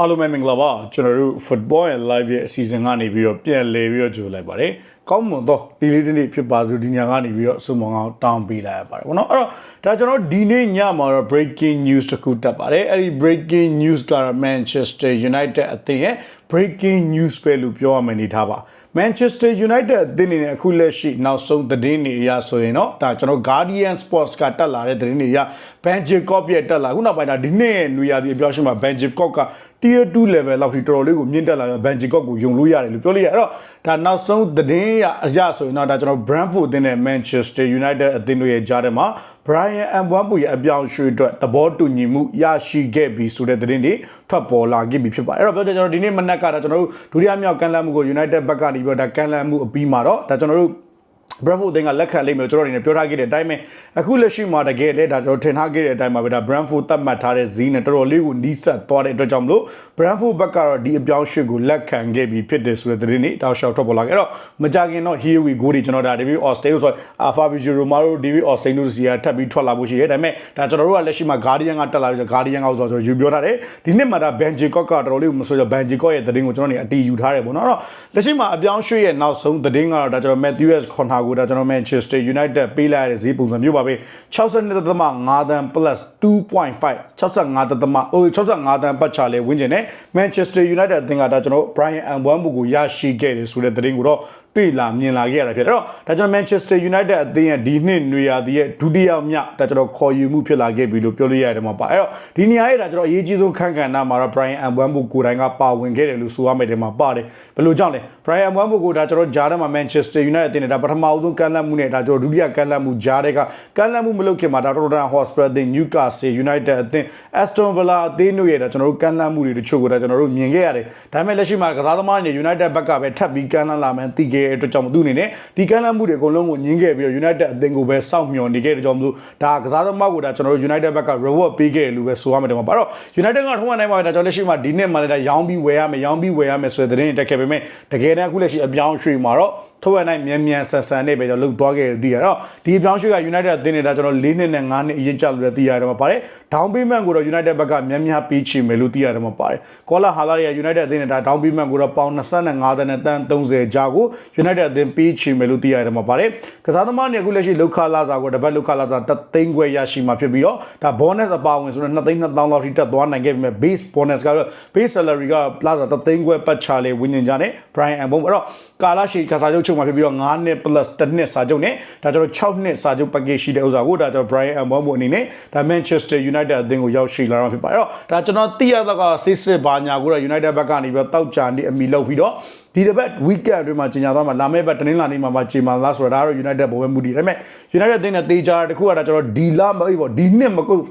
အားလုံးပဲမင်္ဂလာပါကျွန်တော်တို့ football and live ရဲ့အစီအစဉ်ကနေပြီးတော့ပြန်လည်ပြီးတော့ကြိုလိုက်ပါတယ်ကောင်းမွန်တော့ဒီလေးတစ်နေ့ဖြစ်ပါစို့ဒီညကနေပြီးတော့စုံမောင်အောင်တောင်းပေးလိုက်ရပါတယ်ဘောနော်အဲ့တော့ဒါကျွန်တော်ဒီနေ့ညမှာတော့ breaking news တစ်ခုတက်ပါတယ်အဲ့ဒီ breaking news ကတော့ Manchester United အသင်းရဲ့ breaking news ပဲလို့ပြောရမယ်နေထားပါ Manchester United အသင်းအနေနဲ့အခုလက်ရှိနောက်ဆုံးသတင်းတွေအရဆိုရင်တော့ဒါကျွန်တော် Guardian Sports ကတက်လာတဲ့သတင်းတွေအရ Ben Jacob ရဲ့တက်လာခုနောက်ပိုင်းဒါဒီနေ့ရဲ့နွေရာသီအပြောင်းအရွှေ့မှာ Ben Jacob က tier 2 level လောက်ထိတော်တော်လေးကိုမြင့်တက်လာတဲ့ Ben Jacob ကိုယုံလို့ရတယ်လို့ပြောလို့ရတယ်အဲ့တော့ဒါနောက်ဆုံးသတင်းရအရဆိုရင်တော့ဒါကျွန်တော် Brentford အသင်းနဲ့ Manchester United အသင်းတို့ရဲ့ကြားထဲမှာ Brian Mbeumo ရဲ့အပြောင်းအရွှေ့အတွက်သဘောတူညီမှုရရှိခဲ့ပြီဆိုတဲ့သတင်းတွေထွက်ပေါ်လာခဲ့ပြီဖြစ်ပါတယ်အဲ့တော့ပြောကြကျွန်တော်ဒီနေ့မနက်ကတော့ကျွန်တော်တို့ဒုတိယမြောက်ကန်လန်းမှုကို United ဘက်ကနေပြီးတော့ဒါကန်လန်းမှုအပြီးမှာတော့ဒါကျွန်တော်တို့ Brentford တင်ကလက်ခံလိမ့်မယ်ကျွန်တော်တို့အနေနဲ့ပြောထားခဲ့တဲ့အတိုင်းပဲအခုလက်ရှိမှာတကယ်လဲဒါကျွန်တော်ထင်ထားခဲ့တဲ့အတိုင်းပါပဲဒါ Brentford သတ်မှတ်ထားတဲ့ဈေးနဲ့တော်တော်လေးကိုနီးစပ်သွားတဲ့အတွက်ကြောင့်မလို့ Brentford ဘက်ကတော့ဒီအပြောင်းအရွှေ့ကိုလက်ခံခဲ့ပြီးဖြစ်တယ်ဆိုတဲ့သတင်းတွေတောက်လျှောက်ထွက်ပေါ်လာခဲ့တော့မကြခင်တော့ here we go တွေကျွန်တော်ဒါ David Austin ဆို Alpha Visual Romero David Austin တို့စီကထပ်ပြီးထွက်လာဖို့ရှိတယ်ဒါပေမဲ့ဒါကျွန်တော်တို့ကလက်ရှိမှာ Guardian ကတက်လာပြီး Guardian ကဆိုတော့ကျွန်တော်ယူပြောထားတယ်ဒီနှစ်မှာဒါ Ben Jacob ကတော်တော်လေးကိုမဆိုတော့ Ben Jacob ရဲ့သတင်းကိုကျွန်တော်နေအတီးယူထားတယ်ပေါ့နော်အဲ့တော့လက်ရှိမှာအပြောင်းအရွှေ့ရဲ့နောက်ဆုံးသတင်းကတော့ဒါကျွန်တော် Matthews Connor ကိုဒါကျွန်တော် Manchester United ပေးလိုက်ရတဲ့ဈေးပုံစံမျိုးပါပဲ62.5တန်း plus 2.5 65တန်းဟို65တန်းပတ်ချလဲဝင်းကျင်နဲ့ Manchester United အသင်းကဒါကျွန်တော် Brian Mbeumo ကိုရရှိခဲ့တယ်ဆိုတဲ့သတင်းကိုတော့ တွေ့လာမြင်လာခဲ့ရတာဖြစ်တယ်အဲ့တော့ဒါကျွန်တော် Manchester United အသင်းရဲ့ဒီနှစ်နွေရာသီရဲ့ဒုတိယမြောက်ဒါကျွန်တော်ခေါ်ယူမှုဖြစ်လာခဲ့ပြီလို့ပြောလို့ရတယ်မှာပါအဲ့တော့ဒီနေရာရဲ့ဒါကျွန်တော်အရေးကြီးဆုံးခန့်ကဏ္ဍမှာတော့ Brian Mbeumo ကိုယ်တိုင်ကပါဝင်ခဲ့တယ်လို့ဆိုရမယ်တယ်မှာပါတယ်ဘယ်လိုကြောင့်လဲ Brian Mbeumo ကိုဒါကျွန်တော်ဂျားထဲမှာ Manchester United အသင်းနဲ့ဒါပထမအဆုံးကမ်းလှမ်းမှုနဲ့ဒါကျွန်တော်ဒုတိယကမ်းလှမ်းမှုဂျားတွေကကမ်းလှမ်းမှုမလုပ်ခင်မှာဒါ Tottenham Hotspur အသင်း Newcastle United အသင်း Aston Villa အသင်းတို့ရဲ့ဒါကျွန်တော်တို့ကမ်းလှမ်းမှုတွေတချို့ကိုဒါကျွန်တော်တို့မြင်ခဲ့ရတယ်ဒါပေမဲ့လက်ရှိမှာကစားသမားတွေ United ဘက်ကပဲထပ်ပြီးကမ်းလှမ်းလာမှန်းသိခဲ့တဲ့အတွက်ကြောင့်သူအနေနဲ့ဒီကမ်းလှမ်းမှုတွေအကုန်လုံးကိုညှင်းခဲ့ပြီးတော့ United အသင်းကိုပဲစောင့်မျှော်နေခဲ့တဲ့ကြောင့်မလို့ဒါကစားသမားကိုဒါကျွန်တော်တို့ United ဘက်က reward ပေးခဲ့တယ်လို့ပဲဆိုရမယ်တယ်မှာပါတော့ United ကထုံးနိုင်ပါဒါကြောင့်လက်ရှိမှာဒီနှစ်မှာလည်းဒါရောင်းပြီးဝယ်ရမယ်ရောင်းပြီးဝယ်ရမယ်ဆိုတဲ့သတင်းတွေတက်ခဲ့ပေမဲ့တကယ်တမ်းအခုလက်ရှိအပြောင်းရွှေ့မှာတော့ ထုတ်ရနိုင်မြန်မြန်ဆန်ဆန်နဲ့ပဲကျွန်တော်လှုပ်သွားခဲ့သိရတော့ဒီအပြောင်းရွှေ့က United အသင်းနေတာကျွန်တော်၄နှစ်နဲ့၅နှစ်အရေးကြလို့လည်းသိရတယ်မှာပါတယ် down payment ကိုတော့ United ဘက်ကမြန်မြန်ပေးချေမယ်လို့သိရတယ်မှာပါတယ် Kola Hala ရဲ့ United အသင်းနေတာ down payment ကိုတော့ပေါင်25တန်းနဲ့တန်း30ကြားကို United အသင်းပေးချေမယ်လို့သိရတယ်မှာပါတယ်ကစားသမားတွေအခုလက်ရှိလောက်ခလာစာကိုတပတ်လောက်ခလာစာတသိန်းခွဲရရှိမှာဖြစ်ပြီးတော့ဒါ bonus အပါဝင်ဆိုတော့2သိန်း2000လောက်ထိတက်သွားနိုင်ခဲ့ပြီမဲ့ base bonus ကတော့ base salary က plaza တသိန်းခွဲပတ်ချလေဝင်းညင်ကြနဲ့ Brian Mbom အဲ့တော့ကာလာရှိကစားချုပ်ချုပ်မှာဖြစ်ပြီးတော့9နှစ် plus 1နှစ်စာချုပ်နဲ့ဒါကျွန်တော်6နှစ်စာချုပ် package ရှိတဲ့ဥစ္စာကိုဒါကျွန်တော် Brian Mbom အနေနဲ့ဒါ Manchester United အသင်းကိုရောက်ရှိလာတော့ဖြစ်ပါတယ်။အဲ့တော့ဒါကျွန်တော်သိရတော့ကစစ်စစ်ဘာညာကိုတော့ United ဘက်ကနေပြီးတော့တောက်ချာနေအမီလောက်ပြီးတော့ဒီတစ်ပတ် weekend အတွင်းမှာကြီးညာသွားမှာလာမယ့်ဘက်တနင်္လာနေ့မှာမှကြီးမာလားဆိုတာဒါကတော့ United ဘောပဲမူတည်ဒါပေမဲ့ United အသင်းနဲ့တေချာတခုကဒါကျွန်တော်ဒီလာမအေးပေါ့ဒီနှစ်မကုတ်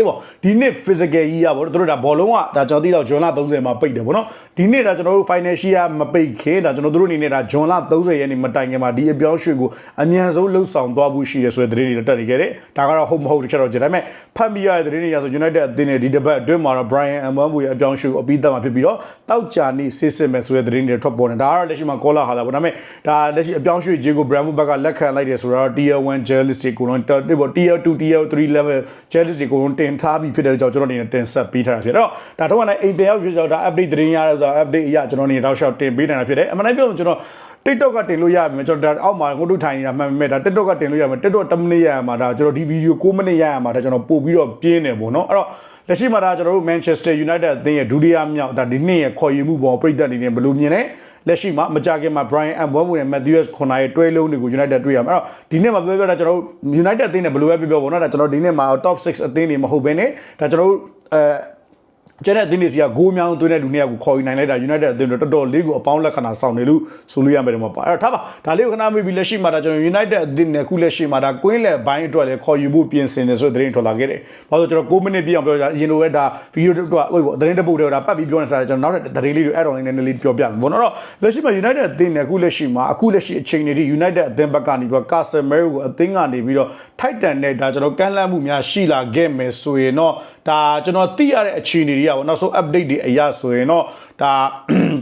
အေးပေါ့ဒီနေ့ physical ကြီးရပါတော့တို့ဒါဘောလုံးကဒါကျွန်တော်သိတော့ဂျွန်လ30မှာပိတ်တယ်ပေါ့နော်ဒီနေ့ဒါကျွန်တော်တို့ financial မပိတ်ခင်ဒါကျွန်တော်တို့အနေနဲ့ဒါဂျွန်လ30ရက်နေ့မတိုင်ခင်မှာဒီအပြောင်းရွှေ့ကိုအမြန်ဆုံးလှုပ်ဆောင်သွားဖို့ရှိတယ်ဆိုတဲ့သတင်းတွေတက်နေခဲ့တယ်ဒါကတော့ဟုတ်မဟုတ်တချက်တော့ကြည့်ဒါပေမဲ့ဖတ်မိရတဲ့သတင်းတွေရဆို United အသင်းနဲ့ဒီတစ်ပတ်အတွင်းမှာတော့ Brian Mbeumo ရဲ့အပြောင်းရွှေ့ကိုအပြီးသတ်မှာဖြစ်ပြီးတော့တောက်ကြနေစစ်စစ်မယ်ဆိုတဲ့သတင်းတွေထွက်ပေါ်နေဒါကတော့လက်ရှိမှာ call လာတာပေါ့ဒါပေမဲ့ဒါလက်ရှိအပြောင်းရွှေ့ခြင်းကို Brentford ဘက်ကလက်ခံလိုက်တယ်ဆိုတော့ Tier 1 journalist ကိုတော့ Tier 2 Tier 3 level journalist ကိုတော့တင်ထားပြီးဖြစ်တဲ့ကြောင့်ကျွန်တော်အနေနဲ့တင်ဆက်ပေးထားတာဖြစ်တော့ဒါတော့ကလည်းအိမ်ပြန်ရောက်ဖြစ်ကြောင့်ဒါ update သတင်းရတဲ့ဆိုတော့ update အရကျွန်တော်အနေနဲ့တောက်လျှောက်တင်ပေးနေတာဖြစ်တယ်အမှန်တမ်းပြောရင်ကျွန်တော် TikTok ကတင်လို့ရပြီမယ်ကျွန်တော်ဒါအောက်မှာငုတ်တုထိုင်နေတာမှန်ပေမဲ့ဒါ TikTok ကတင်လို့ရမယ် TikTok 10မိနစ်ရရမှာဒါကျွန်တော်ဒီဗီဒီယို6မိနစ်ရရမှာဒါကျွန်တော်ပို့ပြီးတော့ပြင်းနေပေါ့နော်အဲ့တော့လက်ရှိမှာဒါကျွန်တော်တို့ Manchester United အသင်းရဲ့ဒုတိယမြောက်ဒါဒီနှစ်ရဲ့ခေါ်ယူမှုပေါ်ပြည်သက်နေတယ်ဘယ်လိုမြင်လဲ လက်ရှိမှာမကြခင်မှာ Brian Mbeumo နဲ့ Matthews Connor ရဲ့တွဲလုံးတွေကို United တွေ့ရမှာအဲ့တော့ဒီနေ့မှာပြောပြောတာကျွန်တော်တို့ United အသင်းနဲ့ဘယ်လိုပဲပြောပြောပေါ့နော်ဒါကျွန်တော်ဒီနေ့မှာ top 6အသင်းတွေမဟုတ်ဘဲနဲ့ဒါကျွန်တော်တို့အဲ ကျန်တဲ့အသင်းတွေစီကဂိုးများအောင်သွင်းတဲ့လူနှစ်ယောက်ကိုခေါ်ယူနိုင်လိုက်တာ United အသင်းတို့တော်တော်လေးကိုအပေါင်းလက္ခဏာဆောင်နေလို့ဆိုလို့ရမယ်တော့မှာပါအဲ့တော့ထားပါဒါလေးကိုခဏမေးပြီးလက်ရှိမှာဒါကျွန်တော် United အသင်းနဲ့ခုလက်ရှိမှာဒါကွင်းလယ်ဘိုင်းအတွက်လည်းခေါ်ယူဖို့ပြင်ဆင်နေဆိုတဲ့သတင်းထွက်လာခဲ့တယ်။ဘာလို့ကျွန်တော်6မိနစ်ပြည့်အောင်ပြောကြအရင်လိုပဲဒါဗီဒီယိုတော့ဟိုပေါ့သတင်းတစ်ပုဒ်တွေဒါပတ်ပြီးပြောနေစားကျွန်တော်နောက်ထပ်သတင်းလေးတွေ add on လေးနည်းနည်းလေးပြောပြမယ်။ဘောနော်တော့လက်ရှိမှာ United အသင်းနဲ့ခုလက်ရှိမှာအခုလက်ရှိအချိန်တွေထိ United အသင်းဘက်ကနေပြီးတော့ Casemiro ကိုအသင်းကနေပြီးတော့ Titan နဲ့ဒါကျွန်တော်ကမ်းလှမ်းမှုများရှိလာခဲ့မယ်ဆိုရင်တော့ဒါ ဒါကျွန်တော်သိရတဲ့အခြေအနေတွေကပေါ့နောက်ဆုံး update တွေအရဆိုရင်တော့ ဒါ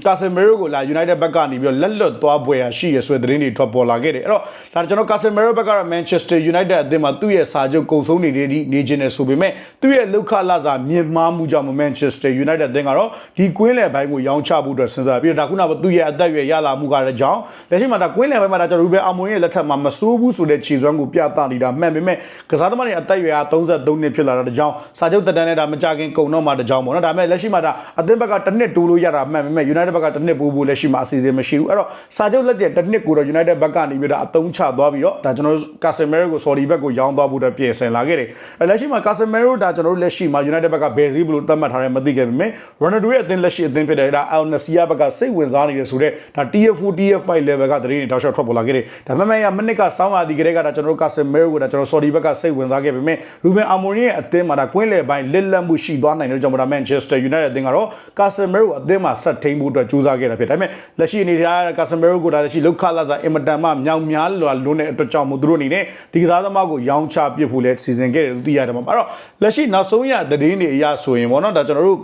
Casemiro ကိုလာ United ဘက်ကနေပြီးတော့လက်လွတ်သွားပွဲရရှိရဆိုတဲ့သတင်းတွေထွက်ပေါ်လာခဲ့တယ်အဲ့တော့ဒါကျွန်တော် Casemiro ဘက်ကတော့ Manchester United အသင်းမှာသူ့ရဲ့စာချုပ်ကုန်ဆုံးနေတဲ့ဒီနေခြင်းနဲ့ဆိုပေမဲ့သူ့ရဲ့လောက်ခလာစာမြင့်မားမှုကြောင့် Manchester United အသင်းကတော့ဒီကွင်းလယ်ပိုင်းကိုရောင်းချဖို့အတွက်စဉ်းစားပြီးတော့ဒါခုနကသူ့ရဲ့အသက်အရွယ်ရလာမှုကလည်းကြောင်းလက်ရှိမှာဒါကွင်းလယ်ပိုင်းမှာဒါကျွန်တော် Ruben Amorim ရဲ့လက်ထက်မှာမဆိုးဘူးဆိုတဲ့ခြေစွမ်းကိုပြသနေတာမှန်ပေမဲ့ကစားသမားတွေအသက်အရွယ်က33နှစ်ဖြစ်လာတာတကြောင်စာချုပ်တက်တန်းနဲ့ဒါမကြခင်ကုန်တော့မှတကြောင်ပေါ့နော်ဒါပေမဲ့လက်ရှိမှာဒါအသင်းဘက်ကတစ်နှစ်တိုးလို့ရတာမှန်ပေမဲ့ United ဘက်ကတစ်နှစ်ပို့ဖို့လက်ရှိမှာအစီအစဉ်မရှိဘူးအဲ့တော့စာချုပ်လက်တဲ့တစ်နှစ်ကိုတော့ United ဘက်ကနေပြီးတော့အသုံးချသွားပြီးတော့ဒါကျွန်တော်တို့ Casemiro ကို Saudi ဘက်ကိုရောင်းသွားဖို့အတွက်ပြင်ဆင်လာခဲ့တယ်အဲ့လက်ရှိမှာ Casemiro ဒါကျွန်တော်တို့လက်ရှိမှာ United ဘက်ကဘယ်စည်းဘလို့သတ်မှတ်ထားတယ်မသိခဲ့ပေမဲ့ Ronaldo ရဲ့အသင်းလက်ရှိအသင်းဖြစ်တဲ့ဒါ Al Nassr ဘက်ကစိတ်ဝင်စားနေတယ်ဆိုတော့ဒါ TF4 TF5 level ကသတင်းတွေတောက်လျှောက်ထွက်ပေါ်လာခဲ့တယ်ဒါပေမဲ့ရမနစ်ကစောင်းလာဒီကလေးကဒါကျွန်တော်တို့ Casemiro ကိုဒါကျွန်တော် Saudi ဘက်ကစိတ်ဝင်စားခဲ့ပေမဲ့ Ruben Amorim ရဲ့အသင်းမှာဒါကွင်းလယ်ပိုင်းလစ်လက်မှုရှိသွားနိုင်တဲ့ကြောင့်ဒါ Manchester United အသင်းကတော့ Casemiro ကိုအသင်းမှာဆက်ထိန်ဖို့အတွက်ကြိုးစားခဲ့တာဖြစ်ဒါပေမဲ့လက်ရှိအနေထား Casemiro ကိုဒါလက်ရှိလောက်ခလာစာအင်မတန်မှမြောင်များလွာလွန်းတဲ့အတွက်ကြောင့်မို့သူတို့အနေနဲ့ဒီကစားသမားကိုရောင်းချပစ်ဖို့လဲစီစဉ်ခဲ့တယ်လို့သိရတယ်မှာအဲ့တော့လက်ရှိနောက်ဆုံးရသတင်းတွေအရဆိုရင်ပေါ့နော်ဒါကျွန်တော်တို့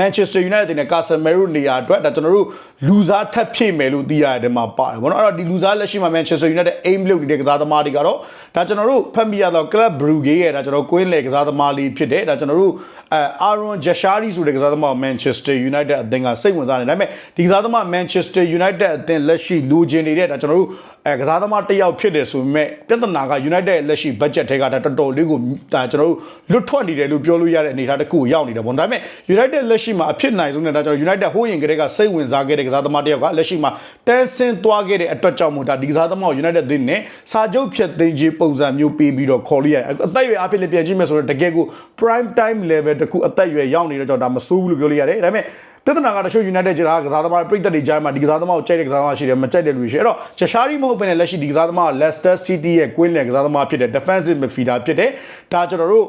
Manchester United နဲ့ Casemiro နေရာအတွက်ဒါကျွန်တော်တို့လူစားထပ်ဖြည့်မယ်လို့သိရတယ်မှာပါတယ်ဗောနော်အဲ့တော့ဒီလူစားလက်ရှိမှာ Manchester United aim လုပ်နေတဲ့ကစားသမားတွေကတော့ဒါကျွန်တော်တို့ဖတ်မိရတော့ Club Brugge ရဲ့ဒါကျွန်တော်ကွင်းလေကစားသမားလေးဖြစ်တယ်ဒါကျွန်တော်တို့အဲ Aaron Jashari ဆိုတဲ့ကစားသမား Manchester United အသင်းကစိတ်ဝင်စားနေဒါပေမဲ့ဒီကစားသမား Manchester United အသင်းလက်ရှိလူချင်းနေတဲ့ဒါကျွန်တော်တို့ အဲကစားသမားတစ်ယောက်ဖြစ်တယ်ဆိုပေမဲ့ပြဿနာက United လက်ရှိ budget ထဲကဒါတော်တော်လေးကိုဒါကျွန်တော်တို့လွတ်ထွက်နေတယ်လို့ပြောလို့ရတဲ့အနေအထားတစ်ခုကိုရောက်နေတယ်ဗောဒါပေမဲ့ United လက်ရှိမှာအဖြစ်နိုင်ဆုံးနဲ့ဒါကျွန်တော် United ဟိုးရင်ကလေးကစိတ်ဝင်စားခဲ့တဲ့ကစားသမားတစ်ယောက်ကလက်ရှိမှာတန်းဆင်းသွားခဲ့တဲ့အတွက်ကြောင့်မို့ဒါဒီကစားသမားကို United သင်းနဲ့စာချုပ်ဖြတ်သိမ်းခြင်းပုံစံမျိုးပေးပြီးတော့ခေါ်လို့ရတယ်အသက်အရွယ်အဖြစ်လည်းပြန်ကြည့်မယ်ဆိုတော့တကယ်ကို prime time level တခုအသက်အရွယ်ရောက်နေတဲ့ကြောင့်ဒါမဆိုးဘူးလို့ပြောလို့ရတယ်ဒါပေမဲ့ ပြဿနာကတချို့ United ကျတာကစားသမားပြည်သက်တွေကြားမှာဒီကစားသမားကိုကြိုက်တဲ့ကစားသမားရှိတယ်မကြိုက်တဲ့လူတွေရှိတယ်အဲ့တော့ချရှာရီမဟုတ်ဘဲနဲ့လက်ရှိဒီကစားသမားက Leicester City ရဲ့ Queen လေကစားသမားဖြစ်တဲ့ defensive midfielder ဖြစ်တယ်ဒါကျွန်တော်တို့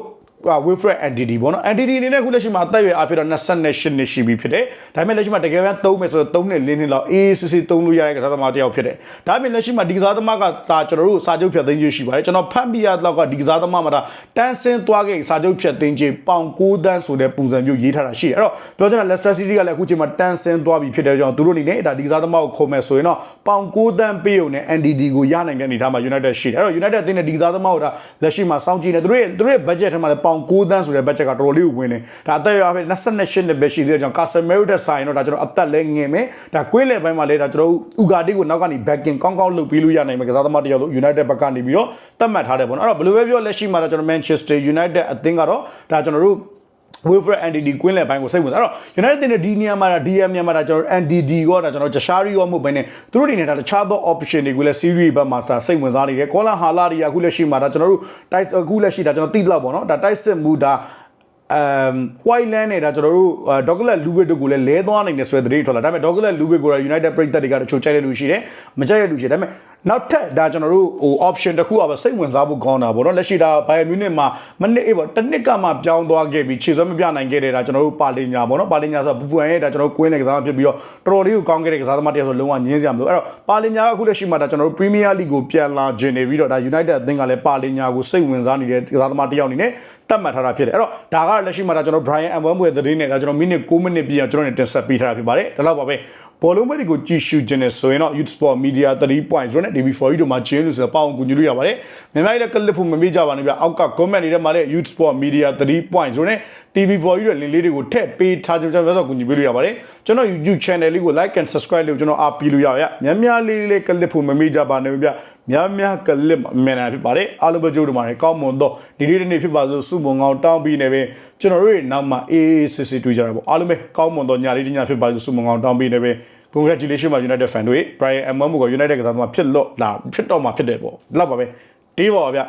Wilfred Entity ပေါ့နော် Entity အနေနဲ့ခုလက်ရှိမှာအသက်အရွယ်အဖြစ်တော့28နှစ်ရှိပြီဖြစ်တယ်ဒါပေမဲ့လက်ရှိမှာတကယ်ပြန်သုံးမယ်ဆိုတော့3နှစ်4နှစ်လောက်အေးစစ်စစ်သုံးလို့ရတဲ့ကစားသမားတစ်ယောက်ဖြစ်တယ်ဒါပေမဲ့လက်ရှိမှာဒီကစားသမားကစာကျွန်တော်တို့စာချုပ်ဖြတ်သိမ်းခြင်းရှိပါတယ်ကျွန်တော်ဖတ်မိရတော့ကဒီကစားသမားမှာဒါတန်းဆင်းသွားခဲ့စာချုပ်ဖြတ်သိမ်းခြင်းပေါင်6တန်းဆိုတဲ့ပုံစံမျိုးရေးထားတာရှိတယ်အဲ့တော့ပြောချင်တာ Leicester City ကလည်းအခုချိန်မှာတန်းဆင်းသွားပြီဖြစ်တဲ့ကြောင့်သူတို့အနေနဲ့ဒါဒီကစားသမားကိုခုံမဲ့ဆိုရင်တော့ပေါင်6တန်းပေးုံနဲ့ NDD ကိုရနိုင်တဲ့အနေအထားမှာ United ရှိတယ်အဲ့တော့ United အသင်းနဲ့ဒီကစားသမားကိုဒါလက်ရှိမှာစောင့်ကြည့်နေသူတို့ရဲ့သူတို့ရဲ့ budget ထဲမှာလည်းပေါင်6တန်းဆိုတဲ့ budget ကတော်တော်လေးကိုဝင်နေဒါအသက်အရွယ်အဖြစ်28နှစ်ပဲရှိသေးတဲ့ကြောင့် Casemiro တဲ့ဆိုင်တော့ဒါကျွန်တော်အသက်လည်းငယ်မယ်ဒါကွင်းလေပိုင်းမှာလည်းဒါကျွန်တော်ဥဂါတိကိုနောက်ကနေ backing ကောင်းကောင်းလုပ်ပြီးလို့ရနိုင်မယ်ကစားသမားတယောက်လို့ United ဘက်ကနေပြီးတော့သတ်မှတ်ထားတယ်ပေါ့နော်အဲ့တော့ဘယ်လိုပဲပြောလက်ရှိမှာတော့ကျွန်တော် Manchester United အသင်းကတော့ဒါကျွန်တော်တို့ Wilfred NDD ကွင်းလယ်ပိုင်းကိုစိတ်ဝင်စားအဲ့တော့ United တင်တဲ့ဒီနေရာမှာဒါ DM မြန်မာဒါကျွန်တော် NDD ကောဒါကျွန်တော် Jashari ရောမှုပဲနဲ့သူတို့အနေနဲ့ဒါတခြားသော option တွေကိုလည်း series ဘက်မှာစိတ်ဝင်စားနေတယ်ကောလာဟာလာရီယာအခုလက်ရှိမှာဒါကျွန်တော်တို့ Tice အခုလက်ရှိဒါကျွန်တော်တိလောက်ပေါ့နော်ဒါ Tice စစ်မှုဒါ အမ် white land နေတာကျွန်တော်တို့ဒေါကလက်လူဝစ်တို့ကိုလည်းလဲသွားနိုင်တယ်ဆိုတဲ့သတင်းထွက်လာဒါပေမဲ့ဒေါကလက်လူဝစ်ကိုတော့ United ပြည်သက်တွေကတချို့ကြိုက်တဲ့လူရှိတယ်မကြိုက်တဲ့လူရှိတယ်ဒါပေမဲ့နောက်ထပ်ဒါကျွန်တော်တို့ဟို option တစ်ခုอ่ะပဲစိတ်ဝင်စားဖို့ကောင်းတာပေါ့နော်လက်ရှိဒါ Bayern Munich မှာမနစ်အေးပေါ့တစ်နှစ်ကမှပြောင်းသွားခဲ့ပြီးခြေစွမ်းမပြနိုင်ခဲ့တဲ့ဒါကျွန်တော်တို့ပါလင်ညာပေါ့နော်ပါလင်ညာဆိုဘူဖန်ရဲ့ဒါကျွန်တော်တို့ကွင်းတဲ့ကစားသမားဖြစ်ပြီးတော့တော်တော်လေးကိုကောင်းခဲ့တဲ့ကစားသမားတစ်ယောက်ဆိုလုံးဝညင်းစရာမလိုအဲ့တော့ပါလင်ညာကအခုလက်ရှိမှာဒါကျွန်တော်တို့ Premier League ကိုပြန်လာခြင်းနေပြီးတော့ဒါ United အသင်းကလည်းပါလင်ညာကိုစိတ်ဝင်စားနေတဲ့ကစားသမားတစ်ယောက်အနေနဲ့ တတ်မှတ်ထားတာဖြစ်တယ်အဲ့တော့ဒါကလက်ရှိမှာဒါကျွန်တော် Brian Mbeumo ရဲ့သတင်းနဲ့ဒါကျွန်တော်မိနစ်6မိနစ်ပြည့်အောင်ကျွန်တော်နေတင်ဆက်ပေးထားတာဖြစ်ပါတယ်ဒါတော့ပါပဲ ဘောလုံးမဲတွေကိုကြည့်ရှုခြင်းနဲ့ဆိုရင်တော့ Youth Sport Media 3.0နဲ့ DB4 တို့မှာကျင်းလို့ဆိုတော့ပေါအောင်ကူညီလို့ရပါတယ်မြန်မာပြည်လည်းကလစ်ဖို့မမေ့ကြပါနဲ့ဗျအောက်က comment တွေထဲမှာလည်း Youth Sport Media 3.0နဲ့ TV4 တို့လင်းလေးတွေကိုထည့်ပေးထားကြကြဆိုကူညီပေးလို့ရပါတယ်ကျွန်တော် YouTube channel လေးကို like and subscribe လုပ်ကျွန်တော်အားပေးလို့ရပါဗျများများလေးလေးကလစ်ဖို့မမေ့ကြပါနဲ့ဗျများများကလစ်မြန်နာဖြစ်ပါတယ်အားလုံးပဲကြိုးတို့မှာကောင်းမွန်တော့ဒီနေ့တစ်နေ့ဖြစ်ပါစို့စုမုံကောင်းတောင်းပြီးနေပဲကျွန်တော်တို့ရဲ့နောက်မှာအေးအေးစစ်စစ်တွေ့ကြတာပေါ့အားလုံးပဲကောင်းမွန်တော့ညလေးတညဖြစ်ပါစို့စုမုံကောင်းတောင်းပြီးနေပဲ congratulations ပါ United fan တွေ Brian Mbeumo က United ကစားသမားဖြစ်လို့လာဖြစ်တော့မှာဖြစ်တယ်ပေါ့ဒီလောက်ပါပဲတေးပါပါဗျ